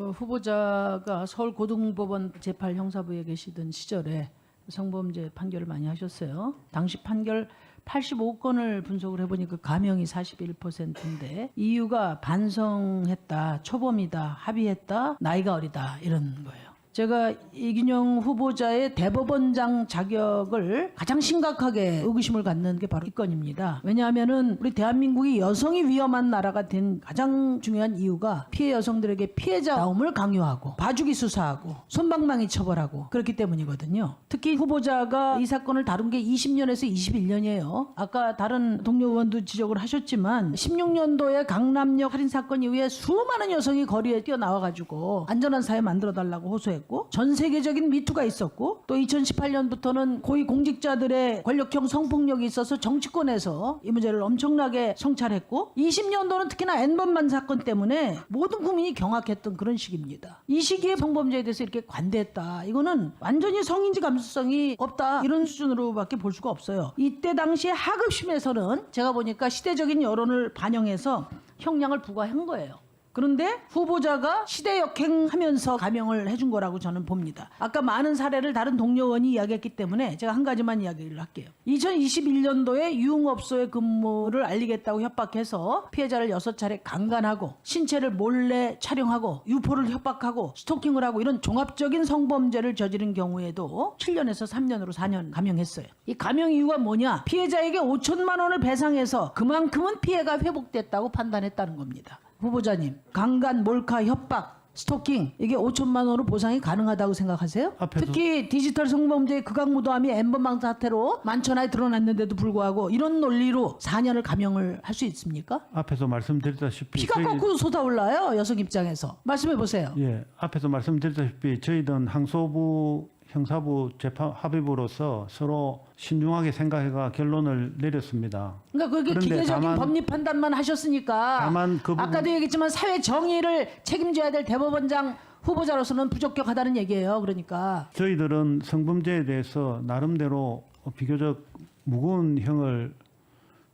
그 후보자가 서울 고등법원 제8 형사부에 계시던 시절에 성범죄 판결을 많이 하셨어요. 당시 판결 85건을 분석을 해보니까 가명이 41%인데 이유가 반성했다, 초범이다, 합의했다, 나이가 어리다 이런 거예요. 제가 이균영 후보자의 대법원장 자격을 가장 심각하게 의구심을 갖는 게 바로 이 건입니다. 왜냐하면은 우리 대한민국이 여성이 위험한 나라가 된 가장 중요한 이유가 피해 여성들에게 피해자 나옴을 강요하고 봐주기 수사하고 손방망이 처벌하고 그렇기 때문이거든요. 특히 후보자가 이 사건을 다룬 게 20년에서 21년이에요. 아까 다른 동료 의원도 지적을 하셨지만 16년도에 강남역 살인 사건 이후에 수많은 여성이 거리에 뛰어나와가지고 안전한 사회 만들어 달라고 호소했고 전 세계적인 미투가 있었고 또 2018년부터는 고위 공직자들의 권력형 성폭력이 있어서 정치권에서 이 문제를 엄청나게 성찰했고 20년도는 특히나 N번만 사건 때문에 모든 국민이 경악했던 그런 시기입니다. 이 시기에 성범죄에 대해서 이렇게 관대했다. 이거는 완전히 성인지 감수성이 없다. 이런 수준으로밖에 볼 수가 없어요. 이때 당시에 하급심에서는 제가 보니까 시대적인 여론을 반영해서 형량을 부과한 거예요. 그런데 후보자가 시대 역행하면서 감형을 해준 거라고 저는 봅니다. 아까 많은 사례를 다른 동료 의원이 이야기했기 때문에 제가 한 가지만 이야기를 할게요. 2021년도에 유흥업소의 근무를 알리겠다고 협박해서 피해자를 6차례 강간하고 신체를 몰래 촬영하고 유포를 협박하고 스토킹을 하고 이런 종합적인 성범죄를 저지른 경우에도 7년에서 3년으로 4년 감형했어요. 이 감형 이유가 뭐냐? 피해자에게 5천만 원을 배상해서 그만큼은 피해가 회복됐다고 판단했다는 겁니다. 후보자님, 강간, 몰카, 협박, 스토킹 이게 5천만 원으로 보상이 가능하다고 생각하세요? 앞에서- 특히 디지털 성범죄의 극악무도함이 엠번방 사태로 만천하에 드러났는데도 불구하고 이런 논리로 4년을 감형을 할 수 있습니까? 앞에서 말씀드렸다시피 피가 저희- 거꾸로 솟아올라요 여성 입장에서 말씀해 보세요. 예, 앞에서 말씀드렸다시피 저희들은 항소부 형사부 재판 합의부로서 서로 신중하게 생각해가 결론을 내렸습니다. 그러니까 그게 기계적인 다만- 법리 판단만 하셨으니까 다만 그 부분- 아까도 얘기했지만 사회 정의를 책임져야 될 대법원장 후보자로서는 부적격하다는 얘기예요. 그러니까 저희들은 성범죄에 대해서 나름대로 비교적 무거운 형을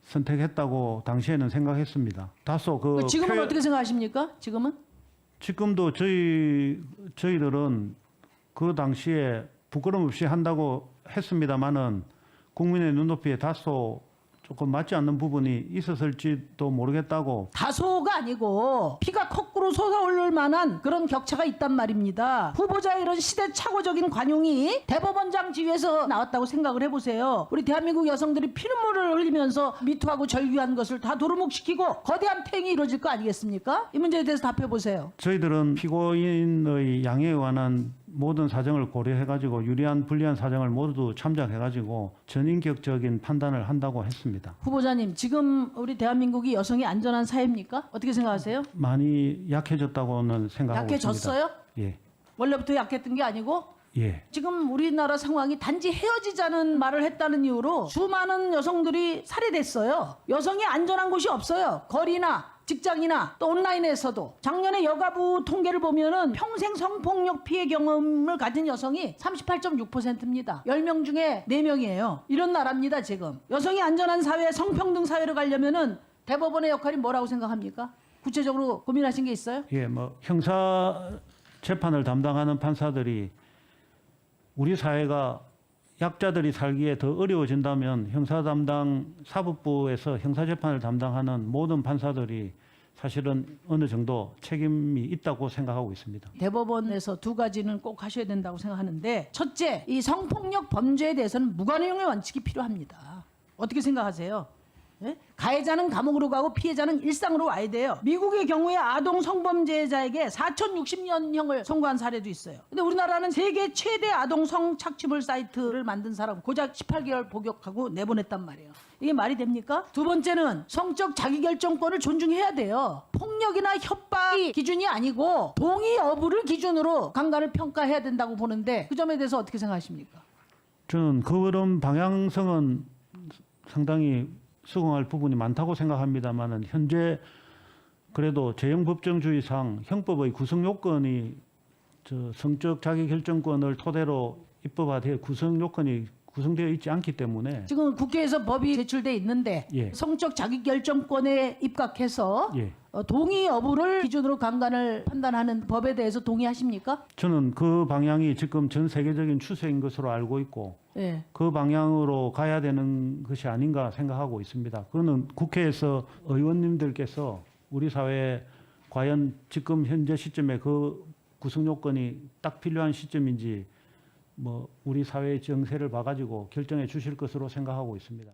선택했다고 당시에는 생각했습니다. 다소 그 지금은 표- 어떻게 생각하십니까? 지금은 지금도 저희 저희들은 그 당시에 부끄럼 없이 한다고 했습니다마는 국민의 눈높이에 다소 조금 맞지 않는 부분이 있었을지도 모르겠다고 다소가 아니고 피가 거꾸로 솟아오를 만한 그런 격차가 있단 말입니다. 후보자의 이런 시대착오적인 관용이 대법원장 지위에서 나왔다고 생각을 해보세요. 우리 대한민국 여성들이 피눈물을 흘리면서 미투하고 절규한 것을 다 도루묵시키고 거대한 퇴행이 이루어질 거 아니겠습니까? 이 문제에 대해서 답해보세요. 저희들은 피고인의 양해에 관한 모든 사정을 고려해가지고 유리한 불리한 사정을 모두 참작해가지고 전인격적인 판단을 한다고 했습니다. 후보자님, 지금 우리 대한민국이 여성이 안전한 사회입니까? 어떻게 생각하세요? 많이 약해졌다고는 생각하고 약해졌어요? 있습니다. 예, 원래부터 약했던 게 아니고 예. 지금 우리나라 상황이 단지 헤어지자는 말을 했다는 이유로 수많은 여성들이 살해됐어요. 여성이 안전한 곳이 없어요. 거리나 직장이나 또 온라인에서도 작년에 여가부 통계를 보면은 평생 성폭력 피해 경험을 가진 여성이 38.6%입니다. 10명 중에 4명이에요. 이런 나라입니다, 지금. 여성이 안전한 사회, 성평등 사회로 가려면은 대법원의 역할이 뭐라고 생각합니까? 구체적으로 고민하신 게 있어요? 예, 뭐 형사 재판을 담당하는 판사들이 우리 사회가 약자들이 살기에 더 어려워진다면 형사 담당 사법부에서 형사 재판을 담당하는 모든 판사들이 사실은 어느 정도 책임이 있다고 생각하고 있습니다. 대법원에서 두 가지는 꼭 하셔야 된다고 생각하는데 첫째, 이 성폭력 범죄에 대해서는 무관용의 원칙이 필요합니다. 어떻게 생각하세요? 예? 가해자는 감옥으로 가고 피해자는 일상으로 와야 돼요. 미국의 경우에 아동 성범죄자에게 4,060년형을 선고한 사례도 있어요. 근데 우리나라는 세계 최대 아동 성 착취물 사이트를 만든 사람 고작 18개월 복역하고 내보냈단 말이에요. 이게 말이 됩니까? 두 번째는 성적 자기결정권을 존중해야 돼요. 폭력이나 협박이 기준이 아니고 동의 여부를 기준으로 강간을 평가해야 된다고 보는데 그 점에 대해서 어떻게 생각하십니까? 저는 그런 방향성은 상당히 수긍할 부분이 많다고 생각합니다만은 현재 그래도 재형 법정주의상 형법의 구성 요건이 저 성적 자기 결정권을 토대로 입법화돼 구성 요건이 구성되어 있지 않기 때문에 지금 국회에서 법이 제출돼 있는데 예. 성적 자기 결정권에 입각해서 예. 어, 동의 여부를 기준으로 강간을 판단하는 법에 대해서 동의하십니까? 저는 그 방향이 지금 전 세계적인 추세인 것으로 알고 있고 예. 그 방향으로 가야 되는 것이 아닌가 생각하고 있습니다. 그거는 국회에서 의원님들께서 우리 사회에 과연 지금 현재 시점에 그 구성 요건이 딱 필요한 시점인지 뭐 우리 사회의 정세를 봐가지고 결정해 주실 것으로 생각하고 있습니다.